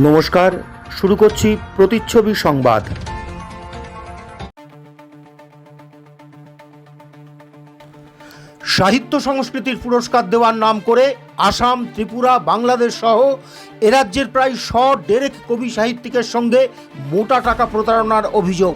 নমস্কার, শুরু করছি প্রতিচ্ছবি সংবাদ। সাহিত্য সংস্কৃতির পুরস্কার দেওয়ার নাম করে আসাম, ত্রিপুরা, বাংলাদেশ সহ এ রাজ্যের প্রায় শ ডেরেক কবি সাহিত্যিকের সঙ্গে মোটা টাকা প্রতারণার অভিযোগ।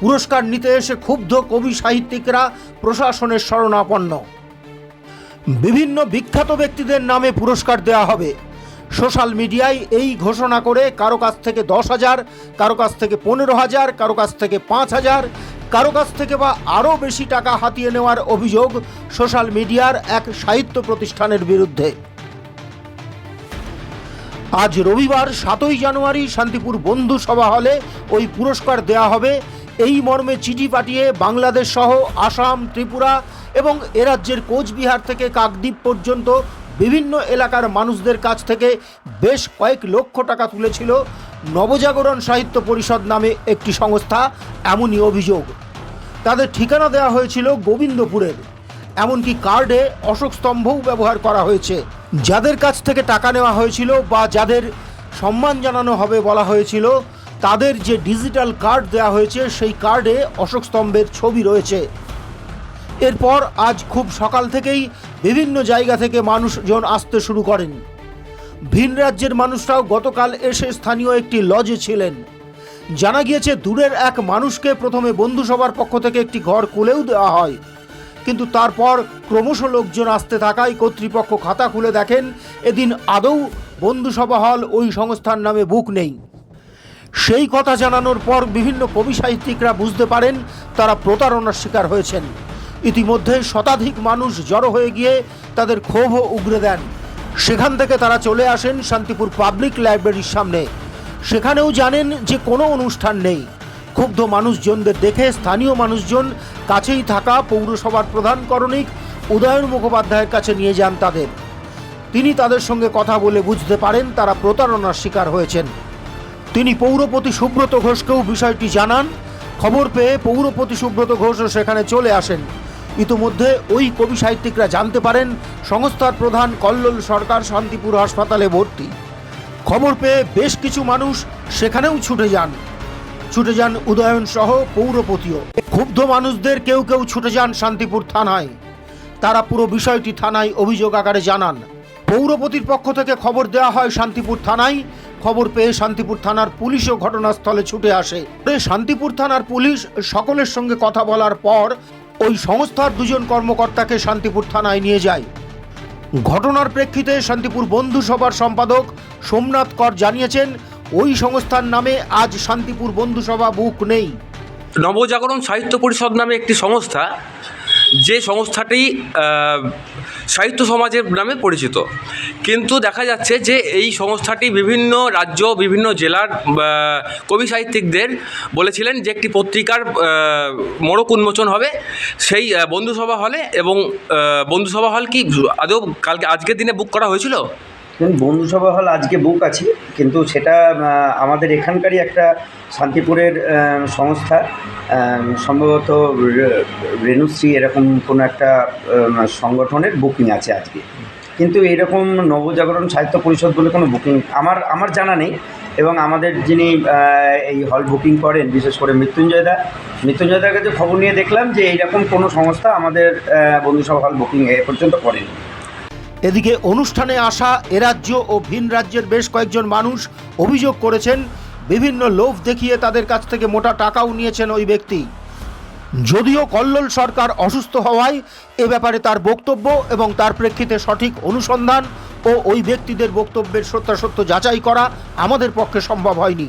পুরস্কার নিতে এসে ক্ষুব্ধ কবি সাহিত্যিকরা প্রশাসনের শরণাপন্ন। বিভিন্ন বিখ্যাত ব্যক্তিদের নামে পুরস্কার দেওয়া হবে। সোশ্যাল মিডিয়ায় এই ঘোষণা করে কারও কাছ থেকে দশ হাজার, কারও কাছ থেকে পনেরো হাজার, কারও কাছ থেকে পাঁচ হাজার, কারও কাছ থেকে বা আরও বেশি টাকা হাতিয়ে নেওয়ার অভিযোগ সোশ্যাল মিডিয়ার এক সাহিত্য প্রতিষ্ঠানের বিরুদ্ধে। আজ রবিবার সাতই জানুয়ারি শান্তিপুর বন্ধু সভা হলে ওই পুরস্কার দেয়া হবে। এই মর্মে চিঠি পাঠিয়ে বাংলাদেশ সহ আসাম, ত্রিপুরা এবং এ রাজ্যের কোচবিহার থেকে কাকদ্বীপ পর্যন্ত বিভিন্ন এলাকার মানুষদের কাছ থেকে বেশ কয়েক লক্ষ টাকা তুলেছিল নবজাগরণ সাহিত্য পরিষদ নামে একটি সংস্থা, এমনই অভিযোগ। তাদের ঠিকানা দেওয়া হয়েছিল গোবিন্দপুরের। এমনকি কার্ডে অশোক স্তম্ভও ব্যবহার করা হয়েছে। যাদের কাছ থেকে টাকা নেওয়া হয়েছিল বা যাদের সম্মান জানানো হবে বলা হয়েছিল, তাদের যে ডিজিটাল কার্ড দেওয়া হয়েছে, সেই কার্ডে অশোক স্তম্ভের ছবি রয়েছে। এরপর আজ খুব সকাল থেকেই বিভিন্ন জায়গা থেকে মানুষজন আসতে শুরু করেন। ভিন রাজ্যের মানুষরাও গতকাল এসে স্থানীয় একটি লজে ছিলেন। জানা গিয়েছে, দূরের এক মানুষকে প্রথমে বন্ধুসভার পক্ষ থেকে একটি ঘর খুলেও দেওয়া হয়। কিন্তু তারপর ক্রমশ লোকজন আসতে থাকায় কর্তৃপক্ষ খাতা খুলে দেখেন, এদিন আদৌ বন্ধুসভা হল ওই সংস্থার নামে বুক নেই। সেই কথা জানানোর পর বিভিন্ন কবি সাহিত্যিকরা বুঝতে পারেন, তারা প্রতারণার শিকার হয়েছেন। ইতিমধ্যে শতাধিক মানুষ জড়ো হয়ে গিয়ে তাদের ক্ষোভ উগরে দেন। সেখান থেকে তারা চলে আসেন শান্তিপুর পাবলিক লাইব্রেরির সামনে। সেখানেও জানেন যে কোনো অনুষ্ঠান নেই। ক্ষুব্ধ মানুষজনদের দেখে স্থানীয় মানুষজন কাছেই থাকা পৌরসভার প্রধান করণিক উদয়ন মুখোপাধ্যায়ের কাছে নিয়ে যান তাদের। তিনি তাদের সঙ্গে কথা বলে বুঝতে পারেন তারা প্রতারণার শিকার হয়েছেন। তিনি পৌরপতি সুব্রত ঘোষকেও বিষয়টি জানান। খবর পেয়ে পৌরপতি সুব্রত ঘোষও সেখানে চলে আসেন। ইতোমধ্যে ওই কবি সাহিত্যিকরা জানতে পারেন সংস্থার প্রধান কল্লোল সরকার শান্তিপুর হাসপাতালে ভর্তি। খবর পেয়ে বেশ কিছু মানুষ সেখানেও ছুটে যান। ছুটে যান উদয়ন সহ পৌরপতিও। ক্ষুব্ধ মানুষদের কেউ কেউ ছুটে যান শান্তিপুর থানায়। তারা পুরো বিষয়টি থানায় অভিযোগ আকারে জানান। পৌরপতির পক্ষ থেকে খবর দেওয়া হয় শান্তিপুর থানায়। খবর পেয়ে শান্তিপুর থানার পুলিশও ঘটনাস্থলে ছুটে আসে। শান্তিপুর থানার পুলিশ সকলের সঙ্গে কথা বলার পর ওই সংস্থার দুজন কর্মকর্তাকে শান্তিপুর থানায় নিয়ে যায়। ঘটনার প্রেক্ষিতে শান্তিপুর বন্ধু সভার সম্পাদক সোমনাথ কর জানিয়েছেন, ওই সংস্থার নামে আজ শান্তিপুর বন্ধুসভা বুক নেই। নবজাগরণ সাহিত্য পরিষদ নামে একটি সংস্থা যে সংস্থাটি সাহিত্য সমাজের নামে পরিচিত। কিন্তু দেখা যাচ্ছে যে এই সংস্থাটি বিভিন্ন রাজ্য, বিভিন্ন জেলার কবি সাহিত্যিকদের বলেছিলেন যে একটি পত্রিকার মোড়ক উন্মোচন হবে। সেই বন্ধুসভা হলে এবং বন্ধুসভা হল কি আদৌ কালকে, আজকের দিনে বুক করা হয়েছিল? দেখুন, বন্ধুসভা হল আজকে বুক আছে, কিন্তু সেটা আমাদের এখানকারই একটা শান্তিপুরের সংস্থা সম্ভবত রেণুশ্রী এরকম কোনো একটা সংগঠনের বুকিং আছে আজকে। কিন্তু এরকম নবজাগরণ সাহিত্য পরিষদ বলে কোনো বুকিং, আমার আমার জানা নেই, এবং আমাদের যিনি এই হল বুকিং করেন, বিশেষ করে মৃত্যুঞ্জয় দা, মৃত্যুঞ্জয় দার কাছে খবর নিয়ে দেখলাম যে এইরকম কোনো সংস্থা আমাদের বন্ধুসভা হল বুকিং এ পর্যন্ত করেনি। এদিকে অনুষ্ঠানে আসা এ রাজ্য ও ভিন রাজ্যের বেশ কয়েকজন মানুষ অভিযোগ করেছেন, বিভিন্ন লোভ দেখিয়ে তাদের কাছ থেকে মোটা টাকাও নিয়েছেন ওই ব্যক্তি। যদিও কল্লোল সরকার অসুস্থ হওয়ায় এ ব্যাপারে তার বক্তব্য এবং তার প্রেক্ষিতে সঠিক অনুসন্ধান ও ওই ব্যক্তিদের বক্তব্যের সত্যাসত্য যাচাই করা আমাদের পক্ষে সম্ভব হয়নি।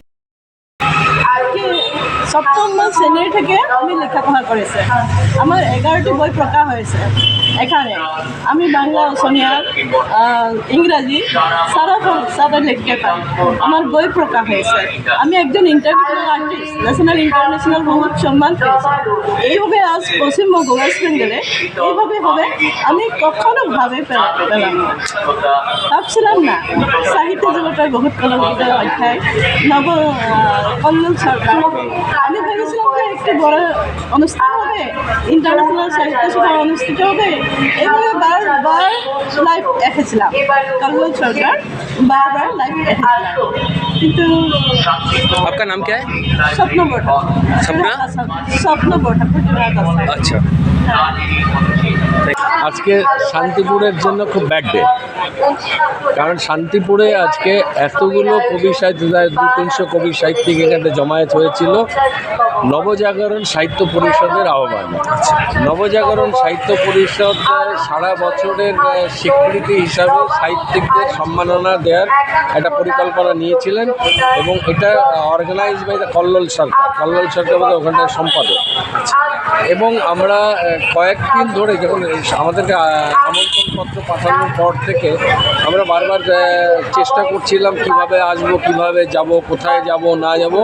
সপ্তম শ্রেণির থেকে আমি লেখা লেখাপড়া করেছে আমার এগারোটি বই প্রকাশ হয়েছে এখানে, আমি বাংলা, অসমীয়া ইংরাজি সারা সারা লিখতে পারি আমার বই প্রকাশ হয়েছে আমি একজন ইন্টারন্যাশনাল আর্টিস্ট ন্যাশনাল ইন্টারন্যাশনাল বহুত সম্মান পেয়েছি এইভাবে আজ পশ্চিমবঙ্গ ওয়েস্ট বেঙ্গলে এইভাবে হবে, আমি কখনো ভাবে পেলাম ভাবছিলাম না, সাহিত্য জগতের বহুত কলঙ্কিত অধ্যায়, নব কল্লোল সরকার। আমি ভেবেছিলাম যে একটি বড় অনুষ্ঠান হবে ইন্টারন্যাশনাল সাহিত্য সভা অনুষ্ঠিত হবে এইভাবে বারবার লাইভ সরকার বারবার লাইভ আপনার নাম কে স্বপ্ন স্বপ্ন? স্বপ্ন আচ্ছা। আজকে শান্তিপুরের জন্য খুব ব্যাড ডে কারণ শান্তিপুরে আজকে এতগুলো কবি সাহিত্য দু তিনশো কবি সাহিত্যিক এখানে জমায়েত হয়েছিল। নবজাগরণ সাহিত্য পরিষদের আহ্বান। নবজাগরণ সাহিত্য পরিষদ সারা বছর বছরের স্বীকৃতি হিসাবে সাহিত্যিকদের সম্মাননা দেওয়ার একটা পরিকল্পনা নিয়েছিলেন এবং এটা organise by the Kallol Sarkar Kallol Sarkar বোধহয় ওখানটার সম্পাদক। এবং আমরা কয়েকদিন ধরে যখন আমাদেরকে আমন্ত্রণপত্র পাঠানোর পর থেকে আমরা বারবার চেষ্টা করছিলাম কীভাবে আসব, কীভাবে যাব, কোথায় যাব, না যাব।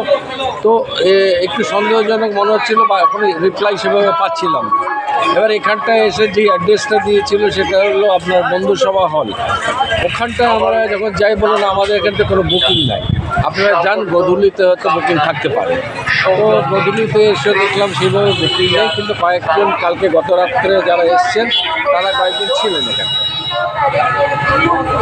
তো একটু সন্দেহজনক মনে হচ্ছিল বা এখন রিপ্লাই সেভাবে পাচ্ছিলাম না। এবার এখানটায় এসে যে অ্যাড্রেসটা দিয়েছিল সেটা হলো আপনার বন্ধুসভা হল ওখানটায় আমরা যখন যাই বলুন, আমাদের এখান থেকে কোনো বুকিং নাই। আপনারা যান, গধূলিতে হয়তো বুকিং থাকতে পারে। তো গধূলিতে এসে দেখলাম সেভাবে বুকিং নেই, কিন্তু কয়েকজন কালকে গত রাত্রে যারা এসছেন, তারা কয়েকজন ছিলেন এখানে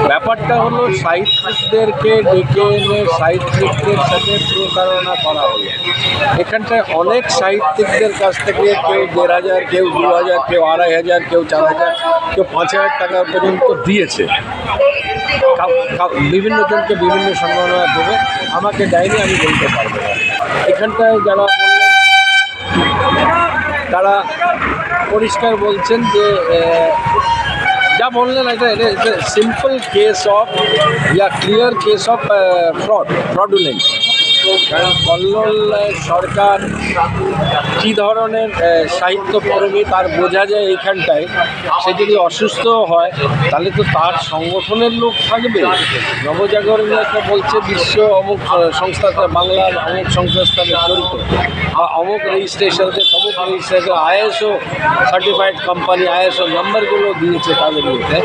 ব্যাপারটা হলো সাহিত্যিকদেরকে ডেকে এনে সাহিত্যিকদের সাথে প্রতারণা করা হলো। এখানটায় অনেক সাহিত্যিকদের কাছ থেকে কেউ দেড় হাজার, কেউ দু হাজার, কেউ আড়াই হাজার, কেউ চার হাজার, কেউ পাঁচ হাজার টাকা পর্যন্ত দিয়েছে। বিভিন্ন জনকে বিভিন্ন সম্মাননা দেবে। আমাকে দেয়নি, আমি বলতে পারব না। এখানটায় যারা তারা পরিষ্কার বলছেন যে আহ, যা বললেন এটা এটা simple case of yeah clear case of fraud fraudulent কারণ কল্লোল সরকার কী ধরনের সাহিত্যকর্মী তার বোঝা যায় এইখানটায় সে যদি অসুস্থ হয় তাহলে তো তার সংগঠনের লোক থাকবে। নবজাগরণ একটা বলছে বিশ্ব অমুক আহ, সংস্থাতে বাংলার অমুক সংস্থাতে জড়িত। বা অমুক রেজিস্ট্রেশনতে তমুক registration ISO certified company ISO নাম্বারগুলো দিয়েছে তাদের মধ্যে।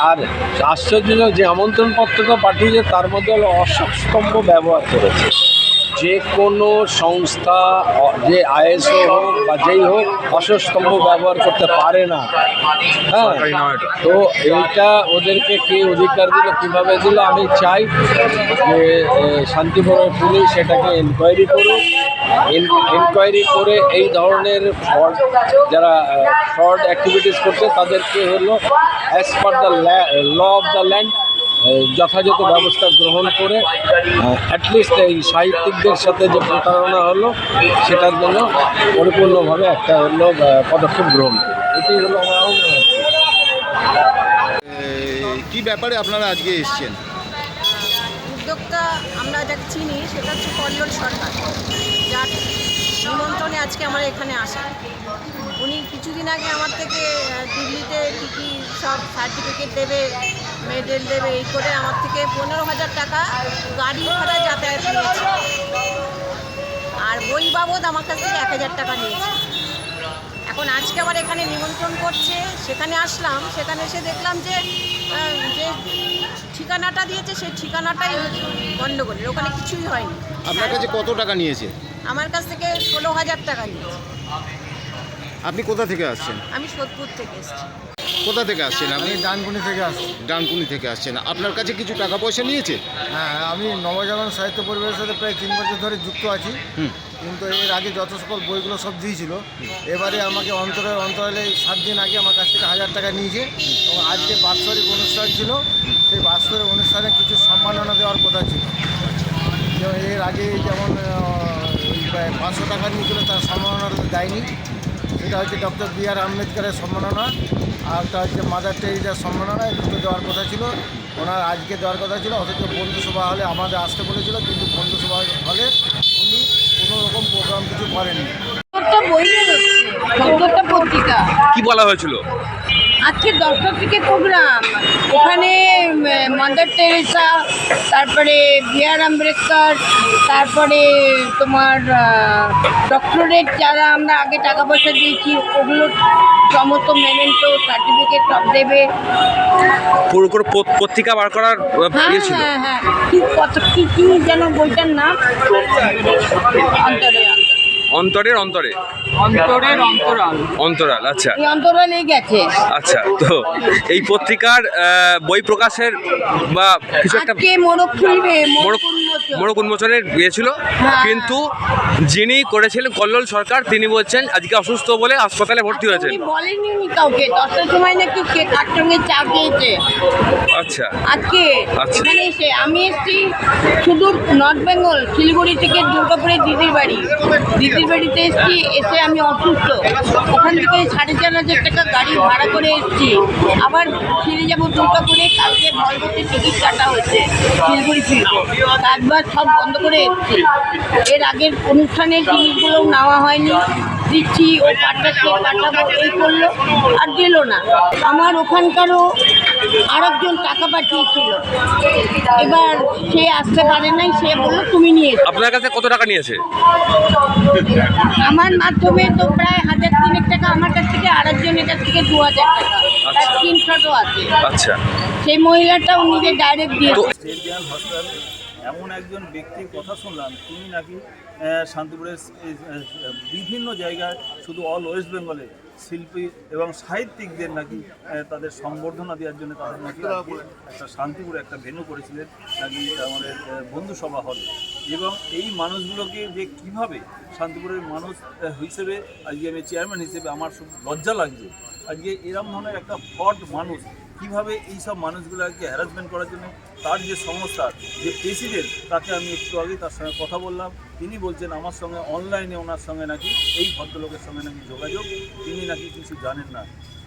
আর আশ্চর্যজনক যে আমন্ত্রণপত্রটা পাঠিয়েছে তার মধ্যে হলো অসস্তম্ভ ব্যবহার করেছে। যে কোনো সংস্থা যে আইএসও হোক বা যেই হোক অসস্তম্ভ ব্যবহার করতে পারে না। হ্যাঁ তো এইটা ওদেরকে কে অধিকার দিল কীভাবে দিল আমি চাই যে শান্তিপুরের পুলিশ এটাকে এনকোয়ারি করুক। এনকোয়ারি করে এই ধরনের ফ্রড যারা ফ্রড অ্যাক্টিভিটিস করছে তাদেরকে হলো as per the law of the land যথাযথ ব্যবস্থা গ্রহণ করে অ্যাটলিস্ট এই সাহিত্যিকদের সাথে যে প্রতারণা হলো সেটার জন্য পরিপূর্ণভাবে একটা হলো পদক্ষেপ গ্রহণ করে এটাই হলো আমার কি। কি ব্যাপারে আপনারা আজকে এসছেন? উদ্যোক্তা আমরা যাকে চিনি সেটা হচ্ছে কল্লোল সরকার। যার নিমন্ত্রণে আজকে আমরা এখানে আসা। উনি কিছুদিন আগে আমার থেকে দিল্লিতে কী কী সব সার্টিফিকেট দেবে মেডেল দেবে এই করে আমার থেকে পনেরো হাজার টাকা গাড়ি ভাড়া যাতায়াত নিয়েছে। আর বই বাবদ আমার কাছ থেকে এক হাজার টাকা নিয়েছে। এখন আজকে আবার এখানে নিমন্ত্রণ করছে সেখানে আসলাম সেখানে এসে দেখলাম যে যে ঠিকানাটা দিয়েছে সেই ঠিকানাটাই গণ্ডগোলের ওখানে কিছুই হয়নি। আপনার কাছে কত টাকা নিয়েছে? আমার কাছ থেকে ষোলো হাজার টাকা নিয়েছে। আপনি কোথা থেকে আসছেন? আমি সোদপুর থেকে এসেছি। কোথা থেকে আসছেন আপনি? ডানকুনি থেকে আসছি। ডানকুনি থেকে আসছেন। আপনার কাছে কিছু টাকা পয়সা নিয়েছে? হ্যাঁ আমি নবজাগরণ সাহিত্য পরিবারের সাথে প্রায় তিন বছর ধরে যুক্ত আছি। হুম। কিন্তু এর আগে যত সকল বইগুলো সব দিয়েছিল এবারে আমাকে অন্তরের অন্তরালে সাত দিন আগে আমার কাছ থেকে হাজার টাকা নিয়েছে। এবং আজকে বাৎসরিক অনুষ্ঠান ছিল। সেই বাৎসরিক অনুষ্ঠানে কিছু সম্মাননা দেওয়ার কথা ছিল। যেমন এর আগে যেমন আহ, ওই পাঁচশো টাকা নিয়েছিল তার সম্মাননা দেয়নি। সেটা হচ্ছে ডক্টর বি আর আম্বেদকারের সম্মাননা আর একটা হচ্ছে মাদার টেরিজার সম্মাননা এই দুটো দেওয়ার কথা ছিল। ওনার আজকে দেওয়ার কথা ছিল অথচ বন্ধুসভা হলে আমাদের আসতে বলেছিল কিন্তু বন্ধুসভা হলে উনি কোনো রকম প্রোগ্রাম কিছু করেননি। কি বলা হয়েছিল? আজকে দশটা থেকে প্রোগ্রাম। ওখানে মাদার টেরেসা তারপরে বি আর আম্বেদকর তারপরে তোমার ডক্টরেট যারা আমরা আগে টাকা পয়সা দিয়েছি ওগুলো সমস্ত মেমেন্টো সার্টিফিকেট সব দেবে। পুরো করে পত্রিকা বার করার হ্যাঁ ইয়ে হ্যাঁ হ্যাঁ। কি কত কি কি যেন বইটার নাম? অন্তরে অন্তরের। অন্তরে অন্তরের অন্তরাল। অন্তরাল আচ্ছা। এই অন্তরালে গেছে। আচ্ছা তো এই পত্রিকার বই প্রকাশের বা কিছু একটা আজকে মোড়ক খুলবে মোড়ক মোড়ক উন্মোচনের ইয়ে ছিল। হ্যাঁ। কিন্তু যিনি করেছিলেন কল্লোল সরকার তিনি বলছেন আজকে অসুস্থ বলে হাসপাতালে ভর্তি হয়েছেন। উনি বলেননি উনি কাউকে। দশটার সময় নাকি কে তার সঙ্গে চা খেয়েছে। আচ্ছা। আজকে আচ্ছা। এখানে এসে আমি এসেছি সুদূর নর্থ বেঙ্গল শিলিগুড়ি থেকে দুর্গাপুরের দিদির বাড়ি। দিদির বাড়িতে এসেছি এসে আমি অসুস্থ। ওখান থেকে সাড়ে চার হাজার টাকা গাড়ি ভাড়া করে এসেছি। আবার ফিরে যাব দুর্গাপুরে কালকে ভলভোতে টিকিট কাটা হয়েছে, শিলিগুড়ি ফিরবো। একবার সব বন্ধ করে এসেছি। এর আগের অনুষ্ঠানের জিনিসগুলো নেওয়া হয়নি। দিচ্ছি, ও পাঠাচ্ছি, পাঠাবো, এই করল, আর দিল না। আমার ওখানকারও আরেকজন টাকা পাঠিয়েছিল। এবার সে আসতে পারে নাই সে বলল তুমি নিয়ে এসো। আপনার কাছে কত টাকা নিয়েছে? আমার মাধ্যমে তো প্রায় হাজার তিনেক টাকা আমার কাছ থেকে আরেকজনের কাছ থেকে দু হাজার টাকা। তার আচ্ছা। স্ক্রিনশটও আছে। আচ্ছা। সেই মহিলাটাও নিজে ডাইরেক্ট দিয়ে তো স্টেট জেনারেল হসপিটালে এমন একজন ব্যক্তির কথা শুনলাম তিনি নাকি আহ, শান্তিপুরের স- এই, আহ, বিভিন্ন জায়গায় শুধু অল ওয়েস্ট বেঙ্গলে শিল্পী এবং সাহিত্যিকদের নাকি তাদের সম্বর্ধনা দেওয়ার জন্য তাদের নাকি একটা শান্তিপুরে একটা ভেন্যু করেছিলেন নাকি আমাদের আহ, বন্ধু সভা হলে। এবং এই মানুষগুলোকে যে কীভাবে শান্তিপুরের মানুষ হিসেবে আজকে আমি চেয়ারম্যান হিসেবে আমার লজ্জা লাগছে। আজকে এরম ধরনের একটা ফ্রড মানুষ কীভাবে এই সব মানুষগুলোকে হ্যারাসমেন্ট করার জন্য তার যে সংস্থা যে প্রেসিডেন্ট তাকে আমি একটু আগে তার সঙ্গে কথা বললাম। তিনি বলছেন, আমার সঙ্গে অনলাইনে ওনার সঙ্গে নাকি এই ভদ্রলোকের সঙ্গে নাকি যোগাযোগ। তিনি নাকি কিছু জানেন না।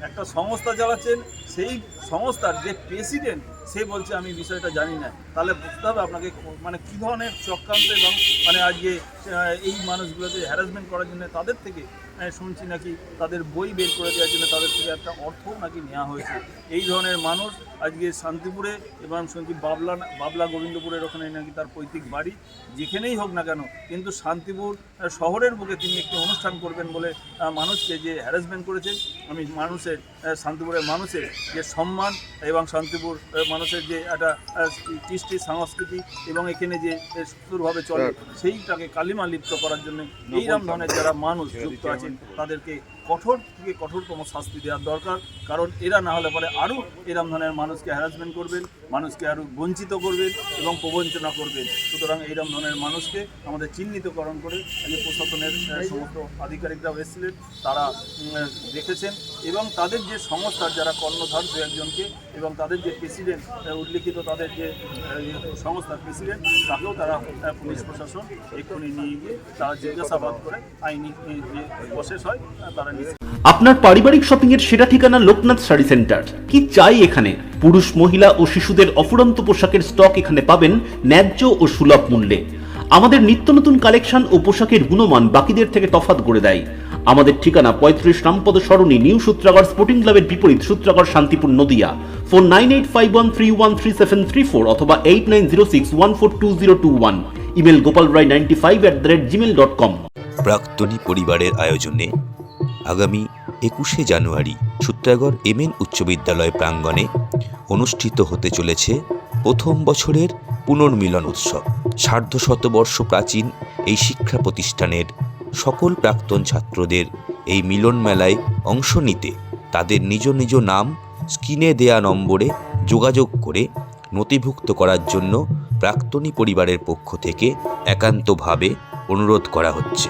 একটা সংস্থা চালাচ্ছেন, সেই সংস্থার যে প্রেসিডেন্ট সে বলছে, আমি বিষয়টা জানি না। তাহলে বুঝতে হবে আপনাকে মানে কী ধরনের চক্রান্ত এবং মানে আজকে এই মানুষগুলোকে হ্যারাসমেন্ট করার জন্য তাদের থেকে শুনছি নাকি তাদের বই বের করে দেওয়ার জন্য তাদের থেকে একটা অর্থ নাকি নেওয়া হয়েছে। এই ধরনের মানুষ আজকে শান্তিপুরে এবং শুনছি বাবলা বাবলা গোবিন্দপুরের ওখানে নাকি তার পৈতৃক বাড়ি, যেখানেই হোক না কেন, কিন্তু শান্তিপুর শহরের বুকে তিনি একটি অনুষ্ঠান করবেন বলে মানুষকে যে হ্যারাসমেন্ট করেছেন, আমি মানুষের আহ, শান্তিপুরের মানুষের যে সম্মান এবং শান্তিপুর মানুষের যে একটা কৃষ্টি সংস্কৃতি এবং এখানে যে সুন্দরভাবে চলে সেইটাকে কালিমা লিপ্ত করার জন্য এইরকম ধরনের যারা মানুষ যুক্ত আছেন তাদেরকে কঠোর থেকে কঠোরতম শাস্তি দেওয়ার দরকার। কারণ এরা না হলে পরে আরও এরম ধরনের মানুষকে হ্যারাসমেন্ট করবেন। মানুষকে আরও বঞ্চিত করবেন এবং প্রবঞ্চনা করবেন। সুতরাং এইরকম ধরনের মানুষকে আমাদের চিহ্নিতকরণ করে আজকে প্রশাসনের সমস্ত আধিকারিকরাও এসেছিলেন, তারা দেখেছেন এবং তাদের যে সংস্থার যারা কর্ণধার দু একজনকে এবং তাদের যে প্রেসিডেন্ট উল্লিখিত তাদের যে সংস্থার প্রেসিডেন্ট, তাকেও তারা পুলিশ প্রশাসন এক্ষুনি নিয়ে গিয়ে তারা জিজ্ঞাসাবাদ করে আইনি যে প্রসেস হয় তারা নিচ্ছে আপনার পারিবারিক শপিং এর সেরা ঠিকানা লোকনাথ শাড়ি সেন্টার। কি চাই এখানে? পুরুষ, মহিলা ও শিশুদের অফুরন্ত পোশাকের স্টক এখানে পাবেন ন্যায্য ও সুলভ মূল্যে। আমাদের নিত্য নতুন কালেকশন ও পোশাকের গুণমান বাকিদের থেকে তফাৎ করে দেয়। আমাদের ঠিকানা পঁয়ত্রিশ রামপদ সরণি, নিউ সূত্রাগড় স্পোর্টিং ক্লাবের বিপরীত Sutragarh Shantipur Nadia. Phone nine eight five one three one three seven three four অথবা eight nine zero six one four two zero two one. Email Gopal Roy ninety five at the rate Gmail dot com. প্রাক্তনী পরিবারের আয়োজনে আগামী একুশে জানুয়ারি Sutragarh MN উচ্চ বিদ্যালয় প্রাঙ্গণে অনুষ্ঠিত হতে চলেছে প্রথম বছরের পুনর্মিলন উৎসব। সার্ধ শতবর্ষ প্রাচীন এই শিক্ষা প্রতিষ্ঠানের সকল প্রাক্তন ছাত্রদের এই মিলন মেলায় অংশ নিতে তাদের নিজ নিজ নাম স্ক্রিনে দেয়া নম্বরে যোগাযোগ করে নথিভুক্ত করার জন্য প্রাক্তনী পরিবারের পক্ষ থেকে একান্তভাবে অনুরোধ করা হচ্ছে।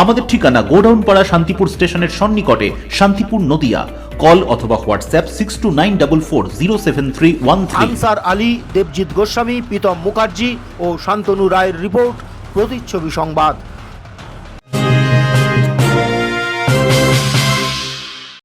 আমাদের ঠিকানা গোডাউন পাড়া শান্তিপুর স্টেশনের সন্নিকটে শান্তিপুর নদিয়া। কল অথবা WhatsApp six two nine double four zero seven three one three. Ansar Ali, Debjit Goswami, Pritam Mukherjee ও শান্তনু রায়ের রিপোর্ট, প্রতিচ্ছবি সংবাদ।